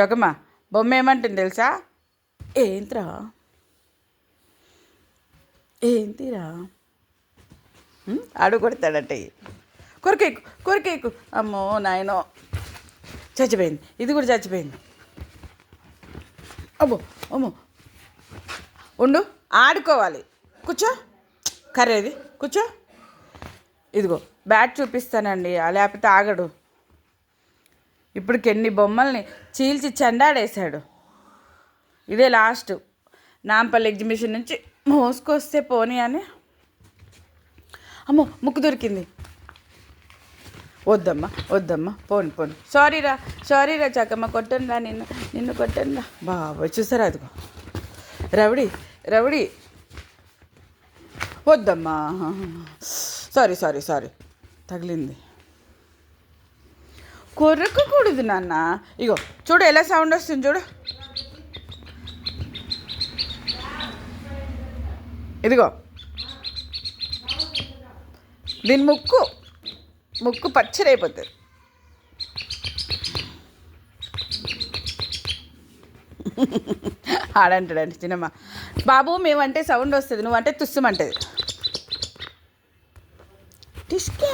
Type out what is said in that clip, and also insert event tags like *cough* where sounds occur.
చొక్కమ్మ బొమ్మ ఏమంటుంది తెలుసా? ఏంట్రా ఏంటిరా? ఆడు కొడతాడట కొరికేకు కొరికేకు. అమ్మో నాయనో. చచ్చిపోయింది. ఇది కూడా చచ్చిపోయింది. అమ్మో అమ్మో. ఉండు ఆడుకోవాలి. కూర్చో. కర్రేది కూర్చో. ఇదిగో బ్యాట్ చూపిస్తానండి. లేకపోతే ఆగడు. ఇప్పటికి ఎన్ని బొమ్మల్ని చీల్చి చెండాడేశాడు. ఇదే లాస్ట్. నాంపల్లి ఎగ్జిబిషన్ నుంచి మోసుకొస్తే పోనీ అని. అమ్మో ముక్కు దొరికింది. వద్దమ్మా వద్దమ్మా పోను పోను. సారీరా సారీరా రా చక్కమ్మ కొట్టనురా నిన్ను నిన్ను కొట్టనురా బాబోయ్ చూసారా అదిగో. రవిడి రవిడి వద్దమ్మా. సారీ సారీ సారీ తగిలింది. కొరకకూడదు నాన్న. ఇగో చూడు ఎలా సౌండ్ వస్తుంది చూడు. ఇదిగో. దీని ముక్కు ముక్కు పచ్చడైపోతుంది. *laughs* ఆడంటాడండి సినిమా బాబు మేమంటే సౌండ్ వస్తుంది నువ్వంటే తుస్సుమంటది. టిస్కా